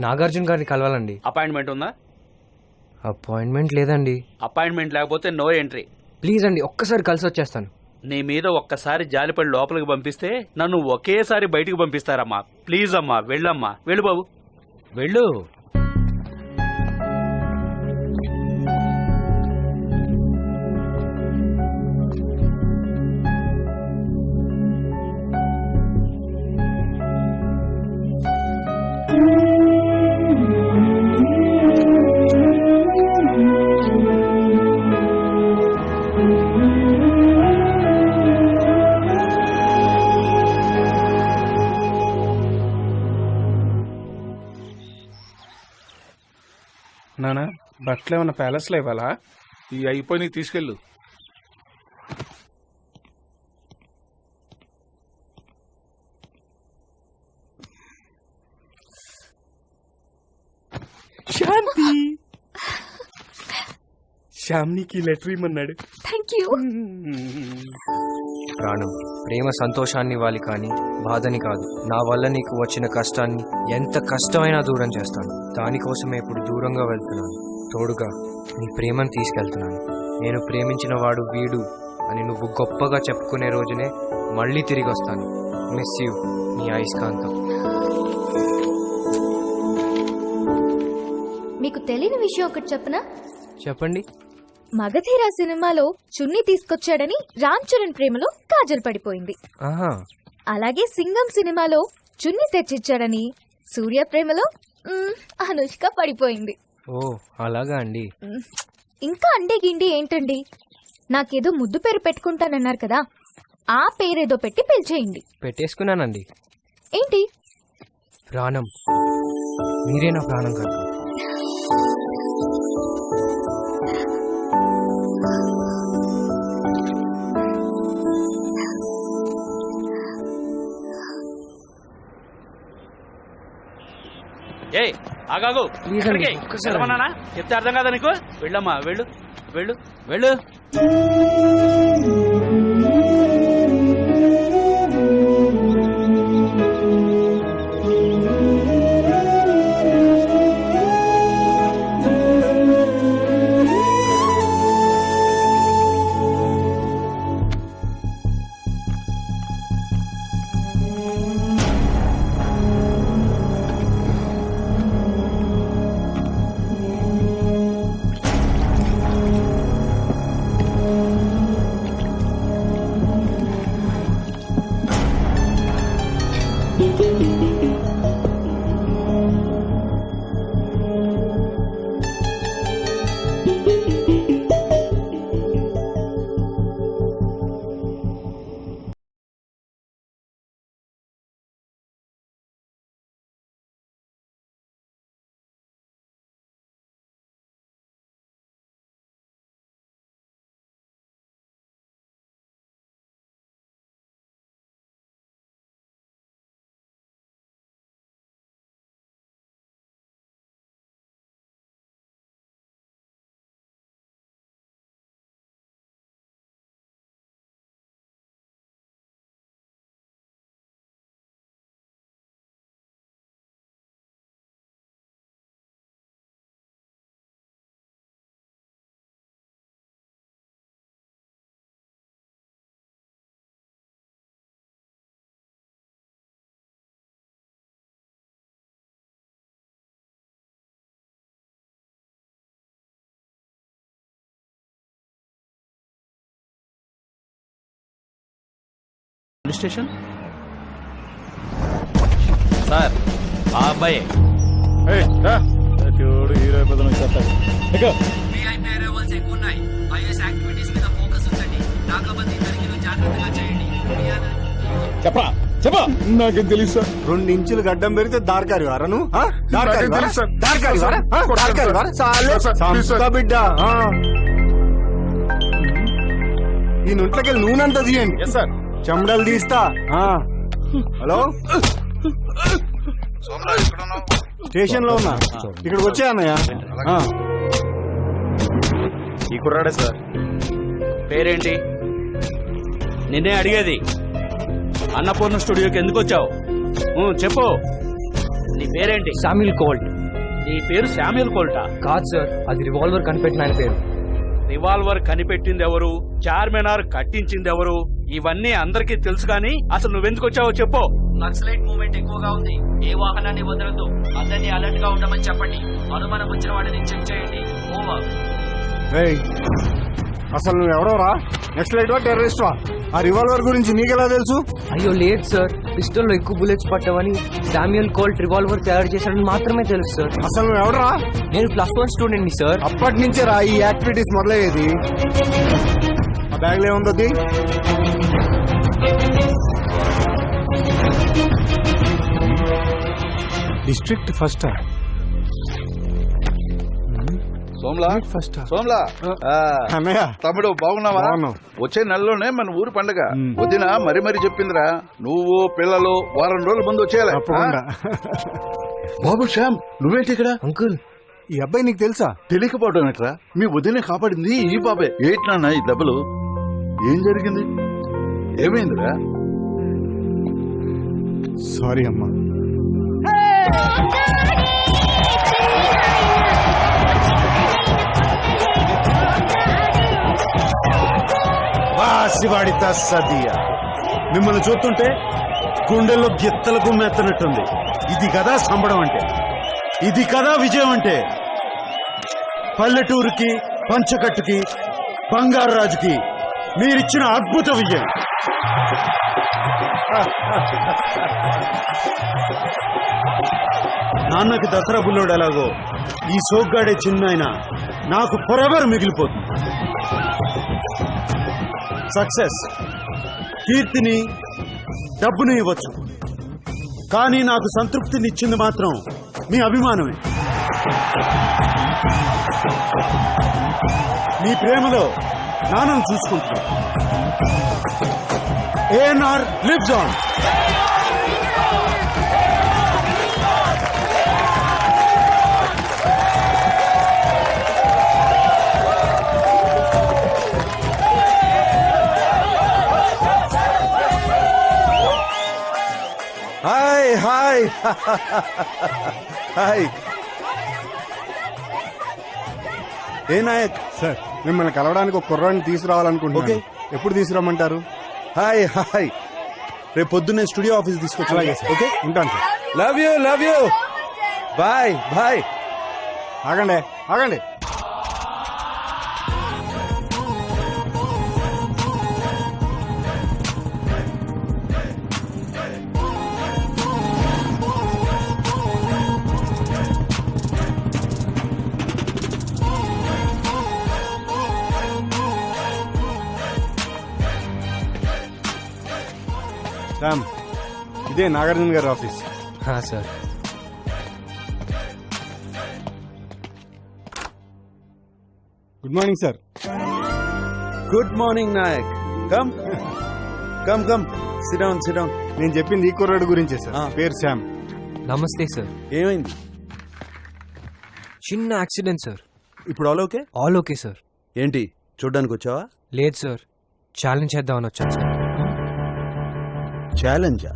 నాగార్జున గారిని కలవాలండి. అపాయింట్మెంట్ ఉందా? అపాయింట్మెంట్ లేదండి. అపాయింట్మెంట్ లేకపోతే నో ఎంట్రీ ప్లీజ్ అండి ఒక్కసారి కలిసి వచ్చేస్తాను. నీ మీద ఒక్కసారి జాలిపడి లోపలికి పంపిస్తే నన్ను ఒకేసారి బయటికి పంపిస్తారమ్మా. ప్లీజ్ అమ్మా వెళ్ళమ్మా. వెళ్ళు బాబు. వెళ్ళు. బట్టలు ఏమన్నా ప్యాలెస్లో ఇవ్వాలా? ఈ అయిపోయి తీసుకెళ్ళు. శాంతి. శ్యామ్నికి లెటర్ ఇమ్మన్నాడు. థ్యాంక్ యూ ప్రాణం ప్రేమ సంతోషాన్ని ఇవ్వాలి కానీ బాధని కాదు. నా వల్ల నీకు వచ్చిన కష్టాన్ని ఎంత కష్టమైనా దూరం చేస్తాను. దానికోసమే ఇప్పుడు దూరంగా వెళ్తున్నాను. తోడుగా నీ ప్రేమను తీసుకెళ్తున్నాను. నేను ప్రేమించిన వాడు వీడు అని నువ్వు గొప్పగా చెప్పుకునే రోజునే మళ్ళీ తిరిగి వస్తాను. మిస్ యూ నీ అయస్కాంతం. మీకు తెలియని విషయం ఒకటి చెప్పనా? చెప్పండి. మగధీర సినిమాలో చున్నీ తీసుకొచ్చాడని రామ్ చరణ్ ప్రేమలో కాజల్ పడిపోయింది. ఆహా. అలాగే సింగం సినిమాలో చున్నీ తెచ్చిచ్చాడని సూర్య ప్రేమలో మ్, అనుష్క పడిపోయింది. ఓ అలాగా అండి. ఇంకా అండే గిండి ఏంటండి? నాకేదో ముద్దు పేరు పెట్టుకుంటానన్నారు కదా ఆ పేరేదో పెట్టి పిలిచేయండి పెట్టేసుకున్నానండి. ఏంటి? ప్రాణం. మీరే నా ప్రాణం కాదు. ఏయ్ ఆగాగు. వెళ్ళమన్నానా చెప్తే అర్థం కాదా నీకు? వెళ్ళమ్మా వెళ్ళు వెళ్ళు వెళ్ళు. పోలీస్ స్టేషన్ సార్ ఆ అబ్బాయి చూడు హీరో అయిపోతాను వచ్చేస్తాడు ఎక్కువ చెప్పరా చెప్పా నాకేం తెలుసు సార్ రెండు ఇంచులు గడ్డం పెరిగితే దార్కారి వారా నువ్వు ఆ? దార్కారి నాకేం వారా? తెలుసు సార్. దార్కారి వారా? ఆ? కొట్టండి దార్కారి సార్. వారా? చాలే. Sir, please sir. సంస్కా బిడ్డ ఆ. ఈ నొట్లకి నూనెంత తీయండి ఎస్ సార్ చెమడలు తీస్తా. హలో? స్టేషన్లో ఉన్నా. ఇక్కడికి వచ్చా అన్నయ్య. ఈ కుర్రాడే సార్. పేరేంటి? నిన్నే అడిగేది. అన్నపూర్ణ స్టూడియోకి ఎందుకు వచ్చావు? చెప్పు. నీ పేరేంటి? శామ్యుల్ కోల్ట్ నీ పేరు శామ్యుల్ కోల్టా కాదు సార్ అది రివాల్వర్ కనిపెట్టిన ఆయన పేరు. రివాల్వర్ కనిపెట్టింది ఎవరు చార్మినార్ కట్టించింది ఎవరు ఇవన్నీ అందరికీ తెలుసు కానీ అసలు నువ్వెందుకు వచ్చావో చెప్పు. నక్సలైట్ మూవ్మెంట్ ఎక్కువగా ఉంది. ఏ వాహనాన్ని వదలొద్దు. అందరినీ అలర్ట్గా ఉండమని చెప్పండి. అనుమానం వచ్చిన వాడిని చెక్ చేయండి. ఓవర్ అసలు నువ్వు ఎవడోరా నెక్స్ట్ లైట్ వా టెర్రరిస్ట్ వా? ఆ రివాల్వర్ గురించి నీకెలా తెలుసు? అయ్యో లేదు సార్ పిస్టల్లో ఎక్కువ బుల్లెట్స్ పట్టవని శామ్యుల్ కోల్ట్ రివాల్వర్ తయారు చేశాడని మాత్రమే తెలుసు సార్ అసలు నువ్వు ఎవడరా నేను ప్లస్ వన్ స్టూడెంట్ని సార్ అప్పటి నుంచే రా ఈ యాక్టివిటీస్ మొదలయ్యేది. ఆ బ్యాగ్లో ఏముందో తీ. డిస్ట్రిక్ట్ ఫస్ట్ సోమ్లా? ఫస్ట్ సోమ్లా? ఆ, అన్నయ్య. తమ్ముడు బాగున్నావా? బాగున్నాం. వచ్చే నెలలోనే మన ఊరు పండగ. వదిన మరి మరి చెప్పిందిరా. నువ్వు పిల్లలు వారం రోజుల ముందు వచ్చేయాలి? బాబు శ్యామ్ నువ్వేంటి ఇక్కడ? అంకుల్. ఈ అబ్బాయి నీకు తెలుసా? తెలియకపోవడం ఎట్రా మీ వదిన కాపాడింది ఈ బాబే. ఏంటి నాన్న ఈ దెబ్బలు? ఏం జరిగింది? ఏమైందిరా? సారీ అమ్మా. వాసివాడి తస్సదియా మిమ్మల్ని చూస్తుంటే గుండెల్లో గిత్తలకు మెత్తనట్టుంది ఇది కదా సంబడం అంటే. ఇది కదా విజయం అంటే. పల్లెటూరుకి పంచకట్టుకి బంగారు రాజుకి మీరిచ్చిన అద్భుత విజయం. నాన్నకి దసరా బుల్లోడు ఎలాగో ఈ సోగ్గాడే చిన్న నాకు ఫొరెవర్ మిగిలిపోతుంది. సక్సెస్. కీర్తిని డబ్బుని ఇవ్వచ్చు. కానీ నాకు సంతృప్తిని ఇచ్చింది మాత్రం మీ అభిమానమే. మీ ప్రేమలో నాన్నను చూసుకుంటున్నా ANR lives on hi hi hi A Nayak sir మిమ్మల్ని కలవడానికి ఒక కుర్రాన్ని తీసుకురావాలనుకుంటున్నాను. ఎప్పుడు తీసుకురమ్మంటారు? Hi hi. రేపు పొద్దున్నే స్టూడియో ఆఫీస్ తీసుకొచ్చి ఓకే ఉంటాను sir love you love you bye bye ఆగండి ఆగండి. ఇదే నాగార్జున గారి office. Sir. Good morning sir good morning Nayak come come come sit down sit down నేను చెప్పింది ఈ కుర్రాడు గురించే సార్. పేరు శ్యామ్. నమస్తే సార్. ఏమైంది? చిన్న యాక్సిడెంట్ సార్. ఇప్పుడు all okay all okay sir. ఏంటి? చూడ్డానికి వచ్చావా? లేదు సార్. ఛాలెంజ్ చేద్దామని వచ్చాను సార్. ఛాలెంజా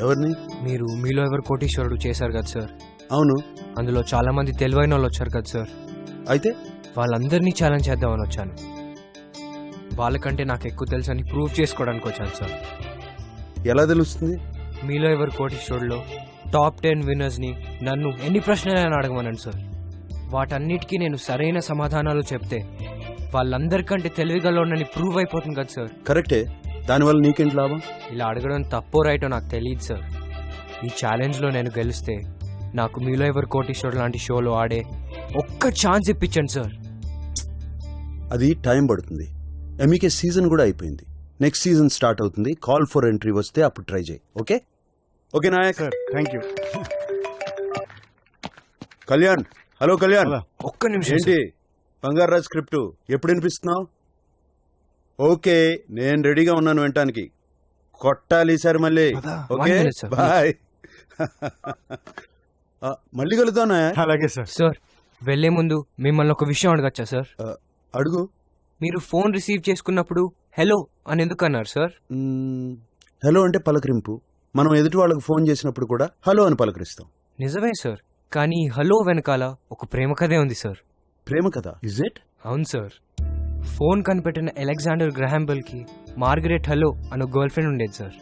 ఎవరిని? మీరు మీలో ఎవరు కోటీశ్వరుడు చేశారు కదా సార్? అవును. అందులో చాలా మంది తెలివైన వాళ్ళు వచ్చారు కదా సార్. అయితే? వాళ్ళందరినీ ఛాలెంజ్ చేద్దామని వచ్చాను. వాళ్ళకంటే నాకు ఎక్కువ తెలుసు అని ప్రూవ్ చేసుకోవడానికి వచ్చాను సార్. ఎలా తెలుస్తుంది? మీలో ఎవరు కోటీశ్వరులో టాప్ టెన్ విన్నర్స్ని నన్ను ఎన్ని ప్రశ్నలైనా అడగమనండి సార్. వాటన్నిటికీ నేను సరైన సమాధానాలు చెప్తే వాళ్ళందరికంటే తెలివిగలనని ప్రూవ్ అయిపోతుంది కదా సార్. కరెక్టే. దానివల్ల నీకేంటి లాభం? ఇలా అడగడం తప్పో రైటో నాకు తెలియదు సార్. ఈ ఛాలెంజ్లో నేను గెలిస్తే నాకు మీలో ఎవరు కోటీశ్వరుడు లాంటి షోలో ఆడే ఒక్క ఛాన్స్ ఇప్పించండి సార్. అది టైం పడుతుంది. ఎంఈకే సీజన్ కూడా అయిపోయింది. నెక్స్ట్ సీజన్ స్టార్ట్ అవుతుంది. కాల్ ఫర్ ఎంట్రీ వస్తే అప్పుడు ట్రై చేయి. Okay? Okay Nayak. Sir thank you. Kalyan. Hello Kalyan. ఒక్క నిమిషం ఏంటి. బంగారాజ్ స్క్రిప్ట్ ఎప్పుడు వినిపిస్తున్నావు? ఓకే నేను రెడీగా ఉన్నాను వినటానికి. కొట్టాలి సార్ మళ్ళీ. ఓకే. బాయ్. మళ్ళీ కలుద్దాం నాయక్ అలాగే సార్ సార్ వెళ్ళే ముందు మిమ్మల్ని ఒక విషయం అడగచ్చా సార్ అడుగు. మీరు ఫోన్ రిసీవ్ చేసుకున్నప్పుడు హలో అని ఎందుకు అన్నారు సార్ హలో అంటే పలకరింపు. మనం ఎదుటి వాళ్ళకి ఫోన్ చేసినప్పుడు కూడా హలో అని పలకరిస్తాం. నిజమే సార్ కానీ హలో వెనకాల ఒక ప్రేమ కథే ఉంది సార్ ప్రేమ ఇజ్ ఇట్ అవును సార్ ఫోన్ కనిపెట్టిన అలెగ్జాండర్ గ్రహాంబెల్కి మార్గరెట్ హలో అనే గర్ల్ ఫ్రెండ్ ఉండేది సార్.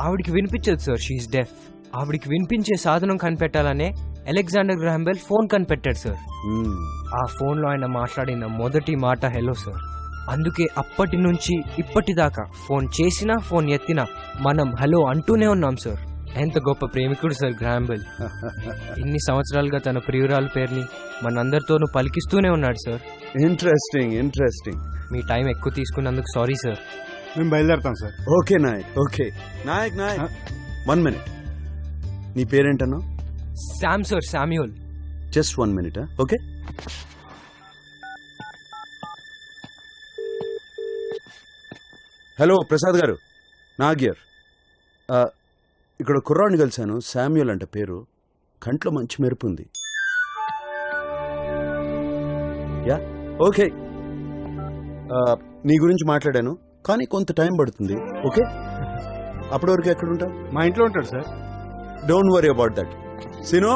ఆవిడికి వినిపించదు సార్ షీఈ్ డెఫ్ ఆవిడికి వినిపించే సాధనం కనిపెట్టాలనే అలెగ్జాండర్ గ్రహాంబెల్ ఫోన్ కనిపెట్టాడు సార్. ఆ ఫోన్లో ఆయన మాట్లాడిన మొదటి మాట హలో సార్. అందుకే అప్పటి నుంచి ఇప్పటిదాకా ఫోన్ చేసినా ఫోన్ ఎత్తినా మనం హలో అంటూనే ఉన్నాం సార్. ఎంత గొప్ప ప్రేమికుడు సార్ గ్రాంబెల్ ఇన్ని సంవత్సరాలుగా తన ప్రియురాల పేరుని మనందరితోనూ పలికిస్తూనే ఉన్నాడు సార్. ఇంట్రెస్టింగ్ ఇంట్రెస్టింగ్ మీ టైం ఎక్కువ తీసుకున్నందుకు సారీ సార్. మేము బయలుదేరుతాం sir. Okay Nayak okay Nayak Nayak. One minute నీ పేరేంటన్నా? Sam sir Samuel just one minute okay hello Prasad garu. నాగ్యర్ ఆ, ఇక్కడ కుర్రాడిని కలిశాను శామ్యుల్ అంటే పేరు. కంట్లో మంచి మెరుపు ఉంది. ఓకే ఆ, నీ గురించి మాట్లాడాను కానీ కొంత టైం పడుతుంది ఓకే అప్పటి వరకు ఎక్కడ ఉంటావు? మా ఇంట్లో ఉంటాడు sir. Don't worry about that సినో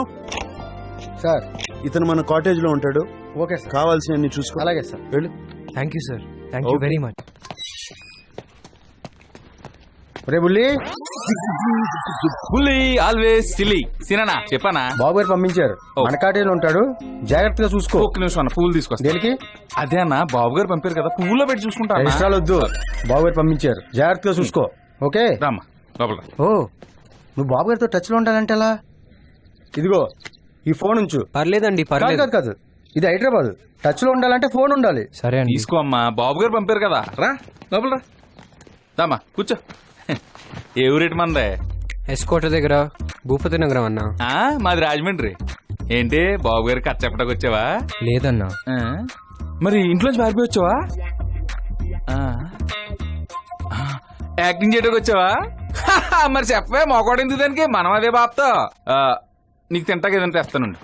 sir. ఇతను మన కాటేజ్లో ఉంటాడు. Okay sir. కావాల్సినన్ని చూసుకో. అలాగే సార్. వెళ్ళు. Thank you sir thank you. Very much రే బుల్లి. పులి ఆల్వేస్ సిలీ సినా చెప్పానా? బాబు గారు పంపించారు. ఓ. మన కాటేలో ఉంటాడు. జాగ్రత్తగా చూసుకో. ఒక్క నిమిషం అన్న పువ్వులు తీసుకొస్తా దేనికి? అదే అన్న బాబు గారు పంపారు కదా పువ్వులో పెట్టి చూసుకుంటా. రిజిస్ట్రాలు వద్దు. బాబు గారు పంపించారు. జాగ్రత్తగా చూసుకో. ఓకే? రామ్మా లోపల. రా. ఓ నువ్వు బాబు గారితో టచ్లో ఉంటానంటే ఎలా? ఇదిగో ఈ ఫోన్ ఉంచు. పర్లేదండి పర్లేదు కాదు కాదు. ఇది హైదరాబాద్. టచ్లో ఉండాలంటే ఫోన్ ఉండాలి. సరే అండి. తీసుకో అమ్మా బాబు గారు పంపారు కదా. రా లోపల రా. రామ్మా కూర్చో. ఏ ఊరేటి మందే? ఎస్కోట దగ్గర భూపతి నగరం అన్నా. ఆ, మాది రాజమండ్రి. ఏంటి బాబు గారు కథ చెప్పడానికి వచ్చావా? లేదన్నా. ఆ, మరి ఇంట్లోంచి పారిపోయి వచ్చావా? ఆ. ఆ, యాక్టింగ్ చేయడానికి వచ్చావా? మరి చెప్పవే మొగోడు ఎందుకు దానికి? మనం అదే బాప్తో. ఆ, నీకు తింటాక ఏదైనా తెస్తానండి.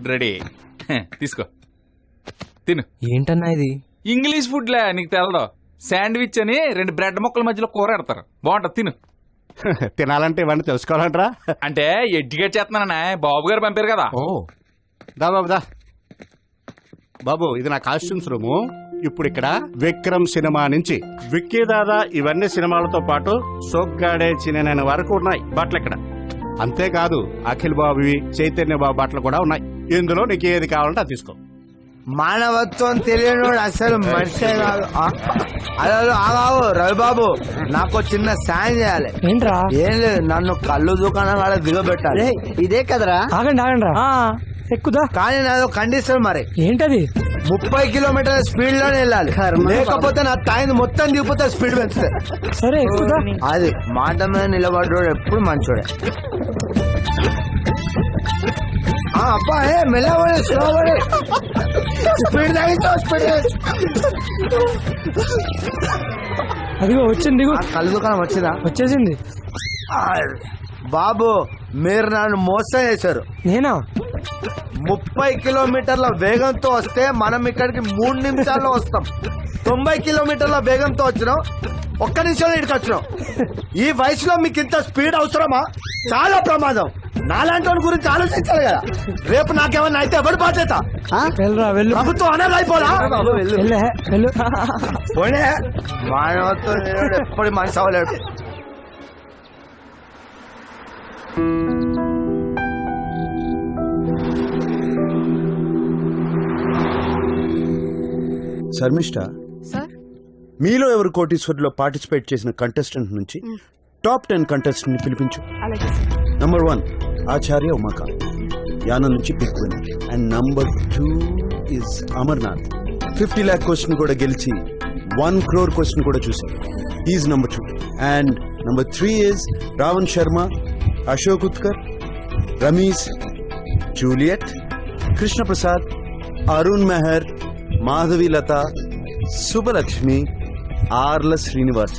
Food ready. తీసుకో. తిను. ఏంటన్నా ఇది? ఇంగ్లీష్ ఫుడ్లే నీకు తెలదు. శాండ్విచ్ అని రెండు బ్రెడ్ ముక్కల మధ్యలో కూర పెడతారు. బాగుంటుంది తిను. తినాలంటే ఇవన్నీ తెలుసుకోవాలంటరా. అంటే ఎడ్యుకేట్ చేస్తున్నాననే బాబు గారు పంపారు కదా. ఓ. దా బాబు దా. బాబు ఇది నా కాస్ట్యూమ్స్ రూము. ఇప్పుడు ఇక్కడ విక్రమ్ సినిమా నుంచి విక్కీ దాదా ఇవన్నీ సినిమాలతో పాటు సోగ్గాడే చిన్న వరకు ఉన్నాయి. బట్టలు ఇక్కడ. అంతేకాదు అఖిల్ బాబువి చైతన్య బాబు బట్టలు కూడా ఉన్నాయి. ఇందులో నీకు ఏది కావాలంటే అది తీసుకో. మానవత్వం తెలియని అసలు మనిషే కాదు. ఆ, అదే ఆగావు రవిబాబు నాకు చిన్న సాయం చేయాలి. ఏంట్రా? ఏం లేదు నన్ను కళ్ళు దుకాణం కాడ దిగబెట్టాలి. ఇదే కదరా? ఆగండి ఆగండి ఎక్కుదా? కానీ నాదో కండిషన్ మరి. ఏంటది? ముప్పై కిలోమీటర్ల స్పీడ్లోనే వెళ్ళాలి లేకపోతే నా తాయింది మొత్తం దిగిపోతే స్పీడ్ పెంచుతుంది సరే ఎక్కుదా? అది మాట మీద నిలబడ్డాడు ఎప్పుడు మంచోడే. ఆ, అబ్బా ఏ స్లోబడి స్పీడ్ తగ్గించు స్పీడ్ అదిగో వచ్చింది కళ్ళు దుకాణం వచ్చిందా? వచ్చేసింది. బాబు మీరు నన్ను మోసం చేశారు. నేనా? ముప్పై కిలోమీటర్ల వేగంతో వస్తే మనం ఇక్కడికి మూడు నిమిషాల్లో వస్తాం. తొంభై కిలోమీటర్ల వేగంతో వచ్చినాం. ఒక్క నిమిషంలో ఇక్కడికి వచ్చినాం. ఈ వయసులో మీకు ఇంత స్పీడ్ అవసరమా? చాలా ప్రమాదం. నాలాంటి వాడి గురించి ఆలోచించాలి కదా. రేపు నాకేమన్నా అయితే ఎవరి బాధ్యత? ప్రభుత్వం పోనీ. మానవత్వం లేనివాడు ఎప్పుడు మనిషి అవ్వలేడు. శర్మిష్ట సార్? మీలో ఎవరు కోటీశ్వర్లో పార్టిసిపేట్ చేసిన కంటెస్టెంట్ నుంచి టాప్ టెన్ కంటెస్టెంట్ని పిలిపించు. నంబర్ వన్ ఆచార్య ఉమాక. యాన నుంచి winner and number two is Amarnath. Fifty lakh question కూడా గెలిచి వన్ క్రోర్ క్వశ్చన్ కూడా చూశారు. Is number two and number three is Ravan Sharma Ashok Utkar Rameez Juliet Krishna Prasad Arun Mehar Madhavi Subhalakshmi Arla Srinivas.